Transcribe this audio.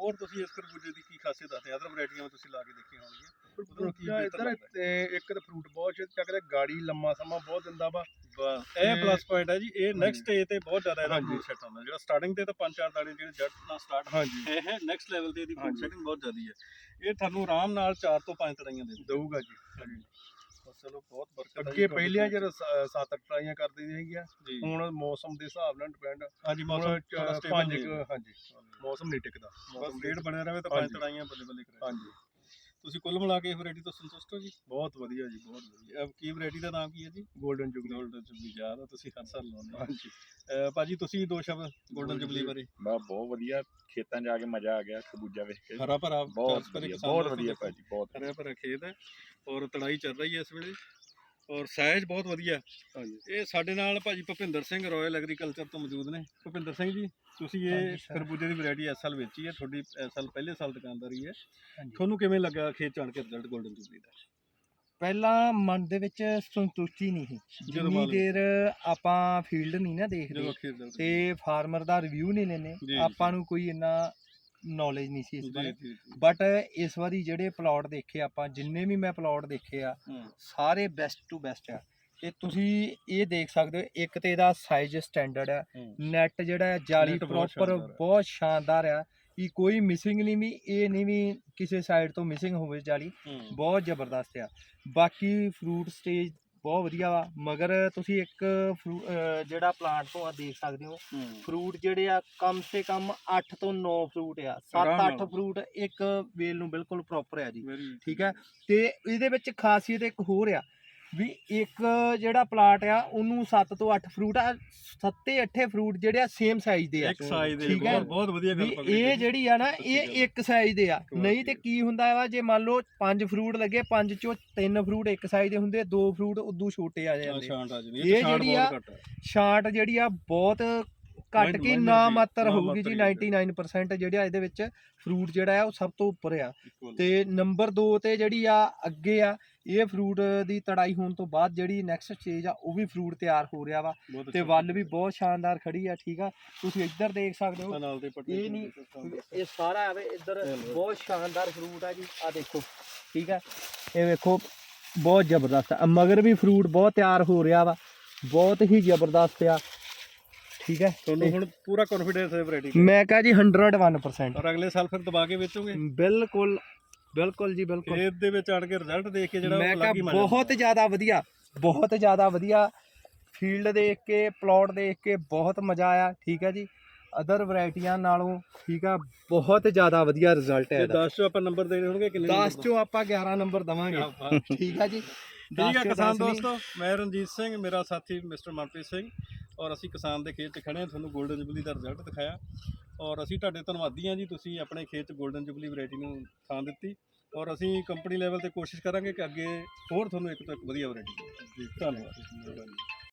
ਹੋਰ ਤੁਸੀਂ ਇਸ ਖਰਬੂਜੇ ਦੀ ਕੀ ਖਾਸੀਅਤ ਦੱਸਦੇ ਅਦਰ ਵੈਰਾਈਟੀਆਂ ਵਿੱਚ ਤੁਸੀਂ ਲਾ ਕੇ ਦੇਖੀਆਂ ਹੋਣਗੀਆਂ। ਉਧਰੋਂ ਕੀ ਬਿਹਤਰ ਇੱਧਰ ਲੱਗਦਾ? ਤੇ ਇੱਕ ਤਾਂ ਫਰੂਟ ਬਹੁਤ ਛੇਤੀ ਚੱਕਦਾ ਗਾੜੀ ਲੰਮਾ ਸਮਾਂ ਬਹੁਤ ਦਿੰਦਾ ਵਾ। ਬਸ ਇਹ ਤੇ- ਪਲੱਸ ਪੁਆਇੰਟ ਹੈ ਜੀ ਇਹ। ਨੈਕਸਟ ਸਟੇਜ ਤੇ ਬਹੁਤ ਜ਼ਿਆਦਾ ਇਹਦਾ ਹਾਂਜੀ। ਫਰੂਟ ਸੈੱਟ ਹੁੰਦਾ ਜਿਹੜਾ ਸਟਾਰਟਿੰਗ ਤੇ ਤਾਂ ਪੰਜ ਚਾਰ ਦਾਣੇ ਜਿਹੜੇ ਜੜ ਨਾਲ ਸਟਾਰਟ ਹਾਂਜੀ। ਇਹ ਹੈ ਨੈਕਸਟ ਲੈਵਲ ਤੇ ਇਹਦੀ ਫਰੂਟ ਹਾਂਜੀ। ਸੈਟਿੰਗ ਬਹੁਤ ਜ਼ਿਆਦੀ ਹੈ। ਇਹ ਤੁਹਾਨੂੰ ਆਰਾਮ ਨਾਲ 4 ਤੋਂ 5 ਤੜਾਈਆਂ ਦੇ ਦਊਗਾ ਦਊਗਾ ਜੀ। ਬਹੁਤ ਬਰਕਤ ਜੀ ਅੱਗੇ ਪਹਿਲੀਆਂ ਸੱਤ ਅੱਠ ਟਰਾਈਆਂ ਕਰਦੀ ਸੀਗੀਆਂ ਹੁਣ ਮੌਸਮ ਦੇ ਹਿਸਾਬ ਨਾਲ ਡਿਪੈਂਡ ਹਾਂਜੀ ਮੌਸਮ ਸਟੇਬਲ ਹਾਂਜੀ। ਮੌਸਮ ਨਹੀਂ ਟਿਕਦਾ। ਬਸ ਰੇਟ ਬਣਿਆ ਰਵੇ ਤਾਂ ਪੰਜ। ਤੜਾਈਆਂ ਬੱਲੇ ਬੱਲੇ ਕਰੇ ਹਾਂਜੀ। ਤੁਸੀਂ ਕੁੱਲ ਮਿਲਾ ਕੇ ਵੈਰਾਈਟੀ ਤੋਂ ਸੰਤੁਸ਼ਟ ਹੋ ਜੀ? ਬਹੁਤ ਵਧੀਆ ਜੀ ਬਹੁਤ ਵਧੀਆ। ਇਹ ਕੀ ਵੈਰਾਈਟੀ ਦਾ ਨਾਮ ਕੀ ਹੈ ਜੀ? 골ਡਨ ਜੁਗਨੀ ਗੋਲਡਨ ਜੁਬਲੀ ਯਾਦ ਆ ਤੁਸੀਂ ਹਰ ਸਾਲ ਲਾਉਂਦੇ ਹੋ। ਹਾਂਜੀ। ਅਹ ਭਾਜੀ ਤੁਸੀਂ ਦੋ ਸ਼ਬਦ ਗੋਲਡਨ ਜੁਬਲੀ ਬਾਰੇ। ਬਾ ਬਹੁਤ ਵਧੀਆ। ਖੇਤਾਂ ਆ ਕੇ ਮਜ਼ਾ ਆ ਗਿਆ ਖਰਬੂਜਾ ਵੇਖ ਕੇ। ਹਰਾ ਭਰਾ ਬਹੁਤ ਵਧੀਆ ਬਹੁਤ ਵਧੀਆ। ਭਾਜੀ ਬਹੁਤ ਹਰਾ ਭਰਾ ਖੇਤ ਹੈ ਔਰ ਤੜਾਈ ਚੱਲ ਰਹੀ ਹੈ ਇਸ ਵੇਲੇ। ਔਰ ਸਾਈਜ਼ ਬਹੁਤ ਵਧੀਆ। ਹੈ। ਹਾਂਜੀ। ਇਹ ਸਾਡੇ ਨਾਲ ਭਾਜੀ ਭੁਪਿੰਦਰ ਸਿੰਘ ਰਾਇਲ ਐਗਰੀਕਲਚਰ ਤੋਂ ਮੌਜੂਦ ਨੇ। ਭੁਪਿੰਦਰ ਸਿੰਘ ਜੀ ਤੁਸੀਂ ਇਹ। ਖਰਬੂਜੇ ਦੀ ਵੈਰਾਈਟੀ ਇਸ ਸਾਲ ਵੇਚੀ ਹੈ। ਤੁਹਾਡੀ ਇਸ ਸਾਲ ਪਹਿਲੇ ਸਾਲ ਦੁਕਾਨਦਾਰੀ ਹੈ। ਤੁਹਾਨੂੰ ਕਿਵੇਂ ਲੱਗਾ ਖੇਤ ਚ ਆਣ ਕੇ ਰਿਜ਼ਲਟ 골ਡਨ ਜੁਬਲੀ ਦਾ? ਪਹਿਲਾਂ ਮਨ ਦੇ ਵਿੱਚ ਸੰਤੁਸ਼ਟੀ ਨਹੀਂ ਸੀ। ਜਦੋਂ ਜਿੰਨੀ ਦੇਰ ਆਪਾਂ ਫੀਲਡ ਨਹੀਂ ਨਾ ਦੇਖਦੇ ਤੇ ਫਾਰਮਰ ਦਾ ਰਿਵਿਊ ਨਹੀਂ ਲੈਨੇ ਆਪਾਂ ਨੂੰ ਕੋਈ ਇੰਨਾ ਨੌਲੇਜ ਨਹੀਂ ਸੀ ਇਸ ਬਾਰੇ। ਬਟ ਇਸ ਵਾਰੀ ਜਿਹੜੇ ਪਲਾਟ ਦੇਖੇ ਆਪਾਂ ਜਿੰਨੇ ਵੀ ਮੈਂ ਪਲਾਟ ਦੇਖੇ ਆ ਸਾਰੇ ਬੈਸਟ ਟੂ ਬੈਸਟ ਆ। ਤੇ ਤੁਸੀਂ ਇਹ ਦੇਖ ਸਕਦੇ ਹੋ ਇੱਕ ਤੇ ਇਹਦਾ ਸਾਈਜ਼ ਸਟੈਂਡਰਡ ਆ। ਨੈਟ ਜਿਹੜਾ ਜਾਲੀ ਪ੍ਰੋਪਰ। ਬਹੁਤ ਸ਼ਾਨਦਾਰ ਆ। ਕਿ ਕੋਈ ਮਿਸਿੰਗ ਨਹੀਂ ਵੀ ਇਹ ਨਹੀਂ ਵੀ ਕਿਸੇ ਸਾਈਡ ਤੋਂ ਮਿਸਿੰਗ ਹੋਵੇ ਜਾਲੀ। ਬਹੁਤ ਜ਼ਬਰਦਸਤ ਆ। ਬਾਕੀ ਫਰੂਟ ਸਟੇਜ ਬਹੁਤ ਵਧੀਆ ਵਾ। ਮਗਰ ਤੁਸੀਂ ਇੱਕ ਫਰੂ- ਅਹ ਜਿਹੜਾ ਪਲਾਂਟ ਤੋਂ ਆ ਦੇਖ ਸਕਦੇ ਹੋ ਫਰੂਟ ਜਿਹੜੇ ਆ ਕਮ ਸੇ ਕਮ 8 ਤੋਂ 9 ਫਰੂਟ ਆ। ਆਰਾਮ 7-8 ਨਾਲ। ਫਰੂਟ ਇੱਕ ਵੇਲ ਨੂੰ ਬਿਲਕੁਲ ਪ੍ਰੋਪਰ ਆ ਜੀ। ਠੀਕ ਹੈ? ਤੇ ਇਹਦੇ ਵਿੱਚ ਖਾਸੀਅਤ ਇੱਕ ਹੋਰ ਆ। ਵੀ ਇੱਕ ਜਿਹੜਾ ਪਲਾਟ ਆ ਉਹਨੂੰ 7 ਤੋਂ 8 ਫਰੂਟ ਆ 7-8 ਫਰੂਟ ਜਿਹੜੇ ਆ ਸੇਮ ਸਾਈਜ਼ ਦੇ ਆ ਇੱਕ ਸਾਈਜ਼ ਦੇ ਠੀਕ ਹੈ। ਬਹੁਤ ਵਧੀਆ ਗੱਲ ਪਕੜੀ ਇਹ। ਜਿਹੜੀ ਆ ਨਾ ਇਹ। ਇੱਕ ਸਾਈਜ਼ ਦੇ ਆ। ਨਹੀਂ ਤੇ ਕੀ ਹੁੰਦਾ ਵਾ ਜੇ ਮੰਨ ਲਓ ਪੰਜ ਫਰੂਟ ਲੱਗੇ ਪੰਜ ਚੋਂ ਤਿੰਨ ਫਰੂਟ ਇੱਕ ਸਾਈਜ਼ ਦੇ ਹੁੰਦੇ ਦੋ ਫਰੂਟ ਉਦੋਂ ਛੋਟੇ ਆ ਜਾਂਦੇ ਆ ਇਹ ਜਿਹੜੀ ਆ, ਸ਼ਾਰਟ ਜਿਹੜੀ ਆ ਬਹੁਤ ਘੱਟ ਕੀ ਨਾ ਮਾਤਰ ਹੋਊਗੀ ਜੀ ਮਾਤਰ ਹੀ ਹੈ। 99% ਜਿਹੜਾ ਇਹਦੇ ਵਿੱਚ ਫਰੂਟ ਜਿਹੜਾ ਆ ਉਹ ਸਭ ਤੋਂ ਉੱਪਰ ਆ। ਤੇ ਨੰਬਰ 2 ਤੇ ਜਿਹੜੀ ਆ ਅੱਗੇ ਆ ਇਹ ਫਰੂਟ ਦੀ ਤੜਾਈ ਹੋਣ ਤੋਂ ਬਾਅਦ ਜਿਹੜੀ ਨੈਕਸਟ ਸਟੇਜ ਆ ਉਹ ਵੀ ਫਰੂਟ ਤਿਆਰ ਹੋ ਰਿਹਾ ਵਾ। ਤੇ ਵੱਲ ਵੀ ਬਹੁਤ ਸ਼ਾਨਦਾਰ ਖੜੀ ਆ ਠੀਕ ਆ? ਤੁਸੀਂ ਇੱਧਰ ਦੇਖ ਸਕਦੇ ਹੋ। ਇਹ ਨਹੀਂ ਇਹ ਸਾਰਾ ਆਵੇ ਇੱਧਰ। ਬਹੁਤ ਸ਼ਾਨਦਾਰ ਫਰੂਟ ਆ ਜੀ। ਆ ਦੇਖੋ ਠੀਕ ਆ? ਇਹ ਵੇਖੋ ਬਹੁਤ ਜ਼ਬਰਦਸਤ ਆ। ਮਗਰ ਵੀ ਫਰੂਟ ਬਹੁਤ ਤਿਆਰ ਹੋ ਰਿਹਾ ਵਾ। ਬਹੁਤ ਹੀ ਜ਼ਬਰਦਸਤ ਆ। ਠੀਕ ਹੈ ਤੁਹਾਨੂੰ ਹੁਣ ਪੂਰਾ ਕੌਨਫੀਡੈਂਸ ਹੈ ਵੈਰਾਈਟੀ ਮੈਂ ਕਹਾਂ ਜੀ 101% ਔਰ ਅਗਲੇ ਸਾਲ ਫਿਰ ਦਬਾ ਕੇ ਵੇਚੋਗੇ? ਬਿਲਕੁਲ ਬਿਲਕੁਲ ਜੀ ਬਿਲਕੁਲ। ਖੇਤ ਦੇ ਵਿੱਚ ਆਣ ਕੇ ਰਿਜ਼ਲਟ ਦੇਖ ਕੇ ਜਿਹੜਾ ਮੈਂ ਕਹਾਂ ਬਹੁਤ ਜ਼ਿਆਦਾ ਵਧੀਆ ਬਹੁਤ ਜ਼ਿਆਦਾ ਵਧੀਆ। ਫੀਲਡ ਦੇਖ ਕੇ ਪਲਾਟ ਦੇਖ ਕੇ ਬਹੁਤ ਮਜ਼ਾ ਆਇਆ ਠੀਕ ਹੈ ਜੀ। ਅਦਰ ਵੈਰਾਈਟੀਆਂ ਨਾਲੋਂ ਠੀਕ ਆ ਬਹੁਤ ਜ਼ਿਆਦਾ ਵਧੀਆ ਰਿਜ਼ਲਟ ਹੈ ਇਹਦਾ। 10 ਚੋਂ ਆਪਾਂ ਨੰਬਰ ਦੇਣੇ ਹੋਣਗੇ ਕਿੰਨੇ 10 ਚੋਂ ਆਪਾਂ 11 ਨੰਬਰ ਦਵਾਂਗੇ। ਠੀਕ ਆ ਜੀ। ਠੀਕ ਚੋਂ ਕਿਸਾਨ। ਦੋਸਤੋ ਮੈਂ ਰਣਜੀਤ ਸਿੰਘ ਮੇਰਾ ਸਾਥੀ ਮਿਸਟਰ ਮਨਪ੍ਰੀਤ ਸਿੰਘ ਔਰ ਅਸੀਂ ਕਿਸਾਨ ਦੇ ਖੇਤ 'ਚ ਖੜੇ ਹਾਂ ਤੁਹਾਨੂੰ 골ਡਨ ਜੁਬਲੀ ਦਾ ਰਿਜ਼ਲਟ ਦਿਖਾਇਆ। ਔਰ ਅਸੀਂ ਤੁਹਾਡੇ ਧੰਨਵਾਦੀ ਹਾਂ ਜੀ, ਤੁਸੀਂ ਆਪਣੇ ਖੇਤ 'ਚ 골ਡਨ ਜੁਬਲੀ ਵੈਰਾਈਟੀ ਨੂੰ ਥਾਂ ਦਿੱਤੀ। ਔਰ ਅਸੀਂ ਕੰਪਨੀ ਲੈਵਲ ਤੇ ਕੋਸ਼ਿਸ਼ ਕਰਾਂਗੇ ਕਿ ਅੱਗੇ ਹੋਰ ਤੁਹਾਨੂੰ ਇੱਕ ਤੋਂ ਇੱਕ ਵਧੀਆ ਵੈਰਾਈਟੀ ਜੀ ਧੰਨਵਾਦ।